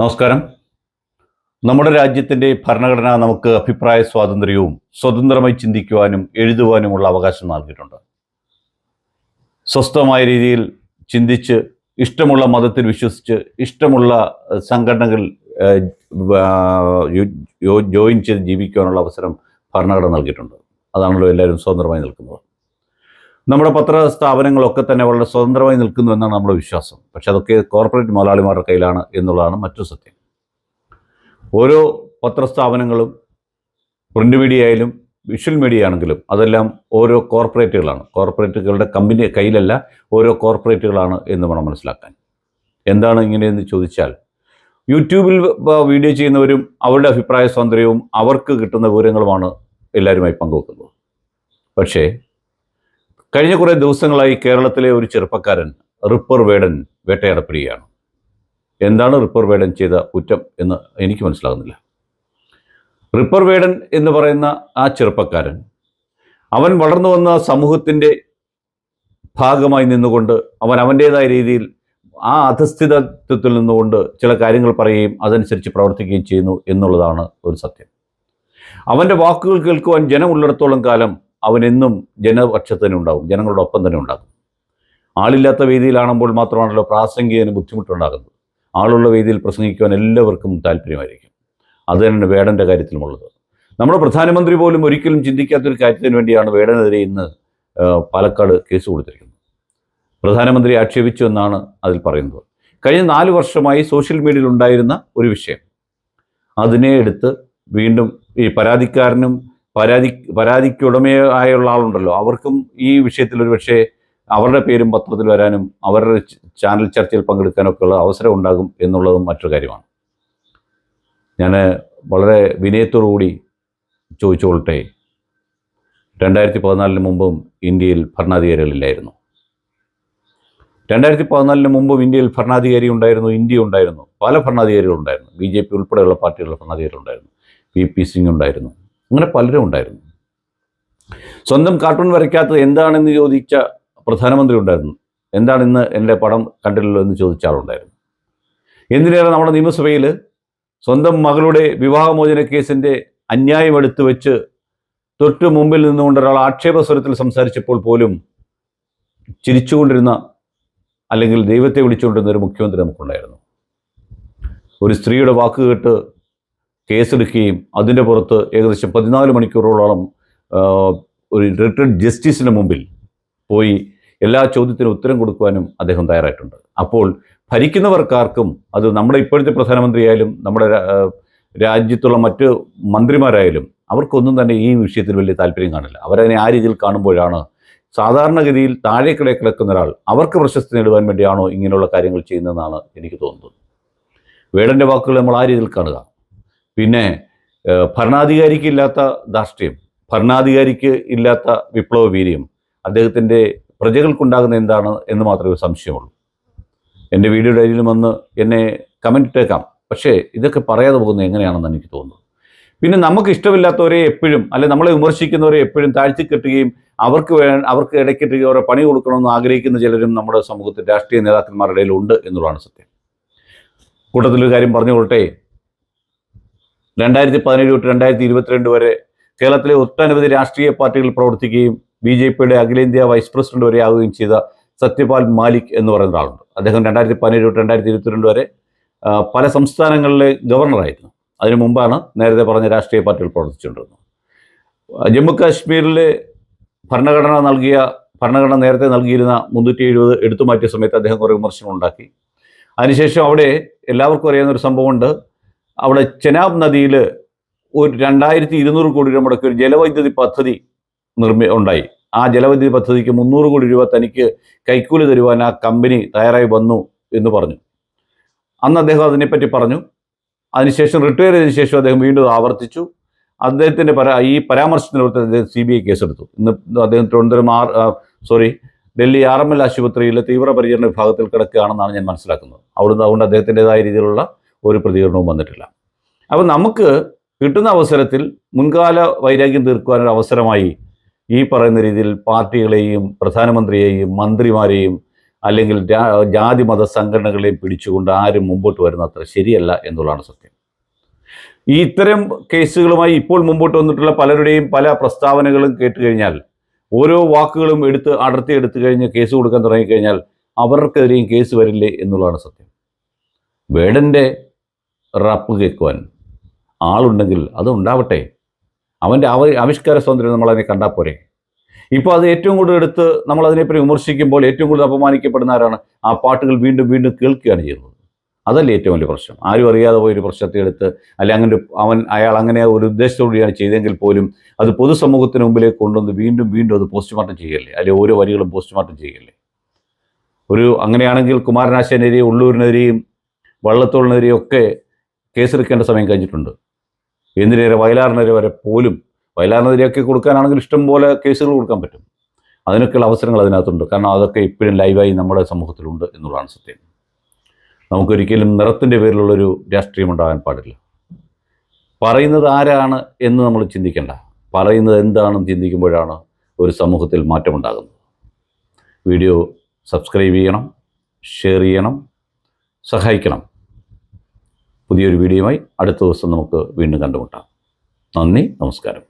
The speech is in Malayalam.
നമസ്കാരം. നമ്മുടെ രാജ്യത്തിന്റെ ഭരണഘടന നമുക്ക് അഭിപ്രായ സ്വാതന്ത്ര്യവും സ്വതന്ത്രമായി ചിന്തിക്കുവാനും എഴുതുവാനുമുള്ള അവകാശം നൽകിയിട്ടുണ്ട്. സ്വസ്ഥമായ രീതിയിൽ ചിന്തിച്ച് ഇഷ്ടമുള്ള മതത്തിൽ വിശ്വസിച്ച് ഇഷ്ടമുള്ള സംഘടനകൾ ജോയിൻ ചെയ്ത് ജീവിക്കുവാനുള്ള അവസരം ഭരണഘടന നൽകിയിട്ടുണ്ട്. അതാണല്ലോ എല്ലാവരും സ്വതന്ത്രമായി നിൽക്കുന്നത്. നമ്മുടെ പത്ര സ്ഥാപനങ്ങളൊക്കെ തന്നെ വളരെ സ്വതന്ത്രമായി നിൽക്കുന്നു എന്നാണ് നമ്മുടെ വിശ്വാസം. പക്ഷെ അതൊക്കെ കോർപ്പറേറ്റ് മുതലാളിമാരുടെ കയ്യിലാണ് എന്നുള്ളതാണ് മറ്റു സത്യം. ഓരോ പത്രസ്ഥാപനങ്ങളും പ്രിന്റ് മീഡിയ ആയാലും വിഷ്വൽ മീഡിയ ആണെങ്കിലും അതെല്ലാം ഓരോ കോർപ്പറേറ്റുകളാണ് കോർപ്പറേറ്റുകളുടെ കമ്പനി കയ്യിലല്ല ഓരോ കോർപ്പറേറ്റുകളാണ് എന്ന് വേണം മനസ്സിലാക്കാൻ. എന്താണ് ഇങ്ങനെയെന്ന് ചോദിച്ചാൽ യൂട്യൂബിൽ വീഡിയോ ചെയ്യുന്നവരും അവരുടെ അഭിപ്രായ സ്വാതന്ത്ര്യവും അവർക്ക് കിട്ടുന്ന വിവരങ്ങളുമാണ് എല്ലാവരുമായി പങ്കുവെക്കുന്നത്. പക്ഷേ കഴിഞ്ഞ കുറേ ദിവസങ്ങളായി കേരളത്തിലെ ഒരു ചെറുപ്പക്കാരൻ റിപ്പർ വേടൻ വേട്ടയാടപ്പെടുകയാണ്. എന്താണ് റിപ്പർ വേടൻ ചെയ്ത കുറ്റം എന്ന് എനിക്ക് മനസ്സിലാകുന്നില്ല. റിപ്പർ വേടൻ എന്ന് പറയുന്ന ആ ചെറുപ്പക്കാരൻ അവൻ വളർന്നു വന്ന സമൂഹത്തിന്റെ ഭാഗമായി നിന്നുകൊണ്ട് അവൻ അവന്റേതായ രീതിയിൽ ആ അധസ്ഥിതത്വത്തിൽ നിന്നുകൊണ്ട് ചില കാര്യങ്ങൾ പറയുകയും അതനുസരിച്ച് പ്രവർത്തിക്കുകയും ചെയ്യുന്നു എന്നുള്ളതാണ് ഒരു സത്യം. അവന്റെ വാക്കുകൾ കേൾക്കുവാൻ ജനമുള്ളിടത്തോളം കാലം അവൻ ജനപക്ഷത്തിനുണ്ടാകും ജനങ്ങളുടെ ഒപ്പം തന്നെ ഉണ്ടാകും. ആളില്ലാത്ത വേദിയിലാണുമ്പോൾ മാത്രമാണല്ലോ പ്രാസംഗികന് ബുദ്ധിമുട്ടുണ്ടാകുന്നത്. ആളുള്ള വേദിയിൽ പ്രസംഗിക്കുവാൻ എല്ലാവർക്കും താല്പര്യമായിരിക്കും. അത് തന്നെയാണ് വേടന്റെ കാര്യത്തിലുമുള്ളത്. നമ്മുടെ പ്രധാനമന്ത്രി പോലും ഒരിക്കലും ചിന്തിക്കാത്തൊരു കാര്യത്തിന് വേണ്ടിയാണ് വേടനെതിരെ ഇന്ന് പാലക്കാട് കേസ് കൊടുത്തിരിക്കുന്നത്. പ്രധാനമന്ത്രി ആക്ഷേപിച്ചു എന്നാണ് അതിൽ പറയുന്നത്. കഴിഞ്ഞ നാല് വർഷമായി സോഷ്യൽ മീഡിയയിൽ ഉണ്ടായിരുന്ന ഒരു വിഷയം. അതിനെ എടുത്ത് വീണ്ടും ഈ പരാതിക്കാരനും പരാതി പരാതിക്ക് ഉടമയായുള്ള ആളുണ്ടല്ലോ. അവർക്കും ഈ വിഷയത്തിൽ ഒരു പക്ഷേ അവരുടെ പേരും പത്രത്തിൽ വരാനും അവരുടെ ചാനൽ ചർച്ചയിൽ പങ്കെടുക്കാനൊക്കെ ഉള്ള അവസരം ഉണ്ടാകും എന്നുള്ളതും മറ്റൊരു കാര്യമാണ്. ഞാൻ വളരെ വിനയത്തോടുകൂടി ചോദിച്ചുകൊള്ളട്ടെ രണ്ടായിരത്തി പതിനാലിന് മുമ്പും ഇന്ത്യയിൽ ഭരണാധികാരികളില്ലായിരുന്നു. രണ്ടായിരത്തി പതിനാലിന് മുമ്പും ഇന്ത്യയിൽ ഭരണാധികാരി ഉണ്ടായിരുന്നു ഇന്ത്യ ഉണ്ടായിരുന്നു. പല ഭരണാധികാരികളുണ്ടായിരുന്നു. ബി ജെ പി ഉൾപ്പെടെയുള്ള പാർട്ടികളുടെ ഭരണാധികാരികളുണ്ടായിരുന്നു. വി പി സിംഗ് ഉണ്ടായിരുന്നു. അങ്ങനെ പലരും ഉണ്ടായിരുന്നു. സ്വന്തം കാർട്ടൂൺ വരയ്ക്കാത്തത് എന്താണെന്ന് ചോദിച്ച പ്രധാനമന്ത്രി ഉണ്ടായിരുന്നു. എന്താണ് ഇന്ന് എന്റെ പടം കണ്ടില്ലല്ലോ എന്ന് ചോദിച്ച ആളുണ്ടായിരുന്നു. എന്തിനേറെ നമ്മുടെ നിയമസഭയിൽ സ്വന്തം മകളുടെ വിവാഹമോചന കേസിന്റെ അന്യായം എടുത്തു വെച്ച് തൊട്ട് മുമ്പിൽ നിന്നുകൊണ്ട് ഒരാൾ ആക്ഷേപസ്വരത്തിൽ സംസാരിച്ചപ്പോൾ പോലും ചിരിച്ചുകൊണ്ടിരുന്ന അല്ലെങ്കിൽ ദൈവത്തെ വിളിച്ചുകൊണ്ടിരുന്ന ഒരു മുഖ്യമന്ത്രി നമുക്കുണ്ടായിരുന്നു. ഒരു സ്ത്രീയുടെ വാക്ക് കേട്ട് കേസെടുക്കുകയും അതിന്റെ പുറത്ത് ഏകദേശം പതിനാല് മണിക്കൂറോളം ഒരു റിട്ടയർഡ് ജസ്റ്റിസിന് മുമ്പിൽ പോയി എല്ലാ ചോദ്യത്തിനും ഉത്തരം കൊടുക്കുവാനും അദ്ദേഹം തയ്യാറായിട്ടുണ്ട്. അപ്പോൾ ഭരിക്കുന്നവർക്കാർക്കും അത് നമ്മുടെ ഇപ്പോഴത്തെ പ്രധാനമന്ത്രിയായാലും നമ്മുടെ രാജ്യത്തുള്ള മറ്റ് മന്ത്രിമാരായാലും അവർക്കൊന്നും തന്നെ ഈ വിഷയത്തിൽ വലിയ താല്പര്യം കാണില്ല. അവരതിനെ ആ രീതിയിൽ കാണുമ്പോഴാണ് സാധാരണഗതിയിൽ താഴേക്കിടെ കിടക്കുന്ന ഒരാൾ അവർക്ക് പ്രശസ്തി നേടുവാൻ വേണ്ടിയാണോ ഇങ്ങനെയുള്ള കാര്യങ്ങൾ ചെയ്യുന്നതെന്നാണ് എനിക്ക് തോന്നുന്നത്. വേടന്റെ വാക്കുകൾ നമ്മൾ ആ രീതിയിൽ കാണുക. പിന്നെ ഭരണാധികാരിക്ക് ഇല്ലാത്ത ധാർഷ്ട്യം ഭരണാധികാരിക്ക് ഇല്ലാത്ത വിപ്ലവ വീര്യം അദ്ദേഹത്തിന്റെ പ്രജകൾക്കുണ്ടാകുന്ന എന്താണ് എന്ന് മാത്രമേ സംശയമുള്ളൂ. എന്റെ വീഡിയോ ഡയറിയിലും വന്ന് എന്നെ കമന്റ് ഇട്ടേക്കാം. പക്ഷേ ഇതൊക്കെ പറയാതെ പോകുന്നത് എങ്ങനെയാണെന്ന് എനിക്ക് തോന്നുന്നു. പിന്നെ നമുക്ക് ഇഷ്ടമില്ലാത്തവരെ എപ്പോഴും അല്ലെ നമ്മളെ വിമർശിക്കുന്നവരെ എപ്പോഴും താഴ്ത്തി കെട്ടുകയും അവർക്ക് വേ അവർക്ക് ഇടയ്ക്കിട്ട് അവരെ പണി കൊടുക്കണമെന്ന് ആഗ്രഹിക്കുന്ന ചിലരും നമ്മുടെ സമൂഹത്തിൽ രാഷ്ട്രീയ നേതാക്കന്മാരുടെ ഇടയിലുണ്ട് എന്നുള്ളതാണ് സത്യം. കൂട്ടത്തിലൊരു കാര്യം പറഞ്ഞുകൊള്ളട്ടെ. രണ്ടായിരത്തി പതിനേഴ് തൊട്ട് രണ്ടായിരത്തി ഇരുപത്തിരണ്ട് വരെ കേരളത്തിലെ ഒട്ടനവധി രാഷ്ട്രീയ പാർട്ടികൾ പ്രവർത്തിക്കുകയും ബി ജെ പിയുടെ അഖിലേന്ത്യാ വൈസ് പ്രസിഡന്റ് വരെ ആവുകയും ചെയ്ത സത്യപാൽ മാലിക് എന്ന് പറയുന്ന ഒരാളുണ്ട്. അദ്ദേഹം രണ്ടായിരത്തി പതിനേഴ് തൊട്ട് രണ്ടായിരത്തി ഇരുപത്തിരണ്ട് വരെ പല സംസ്ഥാനങ്ങളിലെ ഗവർണറായിരുന്നു. അതിനു മുമ്പാണ് നേരത്തെ പറഞ്ഞ രാഷ്ട്രീയ പാർട്ടികൾ പ്രവർത്തിച്ചുകൊണ്ടിരുന്നത്. ജമ്മുകാശ്മീരിലെ ജമ്മു കാശ്മീരിലെ ഭരണഘടന നൽകിയ ഭരണഘടന നേരത്തെ നൽകിയിരുന്ന മുന്നൂറ്റി എഴുപത് എടുത്തു മാറ്റിയ സമയത്ത് അദ്ദേഹം കുറേ വിമർശനം ഉണ്ടാക്കി അതിനുശേഷം അവിടെ എല്ലാവർക്കും അറിയാവുന്ന ഒരു സംഭവമുണ്ട്. അവിടെ ചെനാബ് നദിയിൽ ഒരു രണ്ടായിരത്തി ഇരുന്നൂറ് കോടി രൂപ മുടക്കി ഒരു ജലവൈദ്യുതി പദ്ധതി നിർമ്മി ഉണ്ടായി. ആ ജലവൈദ്യുതി പദ്ധതിക്ക് മുന്നൂറ് കോടി രൂപ തനിക്ക് കൈക്കൂലി തരുവാൻ ആ കമ്പനി തയ്യാറായി വന്നു എന്ന് പറഞ്ഞു. അന്ന് അദ്ദേഹം അതിനെപ്പറ്റി പറഞ്ഞു. അതിനുശേഷം റിട്ടയർ ചെയ്തതിനു ശേഷം അദ്ദേഹം വീണ്ടും ആവർത്തിച്ചു. അദ്ദേഹത്തിന്റെ പരാ ഈ പരാമർശത്തിന് പുറത്ത് അദ്ദേഹം സി ബി ഐ കേസെടുത്തു. ഇന്ന് അദ്ദേഹം Thiruvananthapuram R sorry Delhi R M L ആശുപത്രിയിലെ തീവ്രപരിചരണ വിഭാഗത്തിൽ കിടക്കുകയാണെന്നാണ് ഞാൻ മനസ്സിലാക്കുന്നത്. അവിടുന്ന് അതുകൊണ്ട് അദ്ദേഹത്തിന്റെതായ രീതിയിലുള്ള ഒരു പ്രതികരണവും വന്നിട്ടില്ല. അപ്പോൾ നമുക്ക് കിട്ടുന്ന അവസരത്തിൽ മുൻകാല വൈരാഗ്യം തീർക്കുവാനൊരു അവസരമായി ഈ പറയുന്ന രീതിയിൽ പാർട്ടികളെയും പ്രധാനമന്ത്രിയെയും മന്ത്രിമാരെയും അല്ലെങ്കിൽ ജാതി മത സംഘടനകളെയും പിടിച്ചുകൊണ്ട് ആരും മുമ്പോട്ട് വരുന്ന അത്ര ശരിയല്ല എന്നുള്ളതാണ് സത്യം. ഈ ഇത്തരം കേസുകളുമായി ഇപ്പോൾ മുമ്പോട്ട് വന്നിട്ടുള്ള പലരുടെയും പല പ്രസ്താവനകളും കേട്ട് കഴിഞ്ഞാൽ ഓരോ വാക്കുകളും എടുത്ത് അടർത്തി എടുത്തു കഴിഞ്ഞ് കേസ് കൊടുക്കാൻ തുടങ്ങിക്കഴിഞ്ഞാൽ അവർക്കെതിരെയും കേസ് വരില്ലേ എന്നുള്ളതാണ് സത്യം. വേടന്റെ റാപ്പ് കേൾക്കുവാൻ. ആളുണ്ടെങ്കിൽ അത് ഉണ്ടാവട്ടെ. അവന്റെ അവ ആവിഷ്കാര സ്വാതന്ത്ര്യം നമ്മളതിനെ കണ്ടാൽ പോരെ. ഇപ്പോൾ അത് ഏറ്റവും കൂടുതൽ എടുത്ത് നമ്മൾ അതിനെപ്പറ്റി വിമർശിക്കുമ്പോൾ ഏറ്റവും കൂടുതൽ അപമാനിക്കപ്പെടുന്ന ആരാണ്? ആ പാട്ടുകൾ വീണ്ടും വീണ്ടും കേൾക്കുകയാണ് ചെയ്യുന്നത്. അതല്ലേ ഏറ്റവും വലിയ പ്രശ്നം. ആരും അറിയാതെ പോയൊരു പ്രശ്നത്തെ എടുത്ത് അല്ലെ അങ്ങനെ അവൻ അയാൾ അങ്ങനെ ഒരു ഉദ്ദേശത്തോടെയാണ് ചെയ്തെങ്കിൽ പോലും അത് പൊതുസമൂഹത്തിന് മുമ്പിലേക്ക് കൊണ്ടുവന്ന് വീണ്ടും വീണ്ടും അത് പോസ്റ്റ്മോർട്ടം ചെയ്യല്ലേ? അല്ലെ ഓരോ വരികളും പോസ്റ്റ്മോർട്ടം ചെയ്യല്ലേ? ഒരു അങ്ങനെയാണെങ്കിൽ കുമാരനാശനെതിരെയും ഉള്ളൂരിനെതിരെയും വള്ളത്തോളിനെതിരെയും ഒക്കെ കേസെടുക്കേണ്ട സമയം കഴിഞ്ഞിട്ടുണ്ട്. എന്തിനേറെ വയലാറിനെതിരെ വരെ പോലും വയലാറിനെതിരെയൊക്കെ കൊടുക്കാനാണെങ്കിൽ ഇഷ്ടം പോലെ കേസുകൾ കൊടുക്കാൻ പറ്റും. അതിനൊക്കെയുള്ള അവസരങ്ങൾ അതിനകത്തുണ്ട്. കാരണം അതൊക്കെ ഇപ്പോഴും ലൈവായി നമ്മുടെ സമൂഹത്തിലുണ്ട് എന്നുള്ളതാണ് സത്യം. നമുക്കൊരിക്കലും നിറത്തിന്റെ പേരിലുള്ളൊരു രാഷ്ട്രീയം ഉണ്ടാകാൻ പാടില്ല. പറയുന്നത് ആരാണ് എന്ന് നമ്മൾ ചിന്തിക്കേണ്ട. പറയുന്നത് എന്താണെന്ന് ചിന്തിക്കുമ്പോഴാണ് ഒരു സമൂഹത്തിൽ മാറ്റമുണ്ടാകുന്നത്. വീഡിയോ സബ്സ്ക്രൈബ് ചെയ്യണം ഷെയർ ചെയ്യണം സഹായിക്കണം. പുതിയൊരു വീഡിയോയുമായി അടുത്ത ദിവസം നമുക്ക് വീണ്ടും കണ്ടുമുട്ടാം. നന്ദി നമസ്കാരം.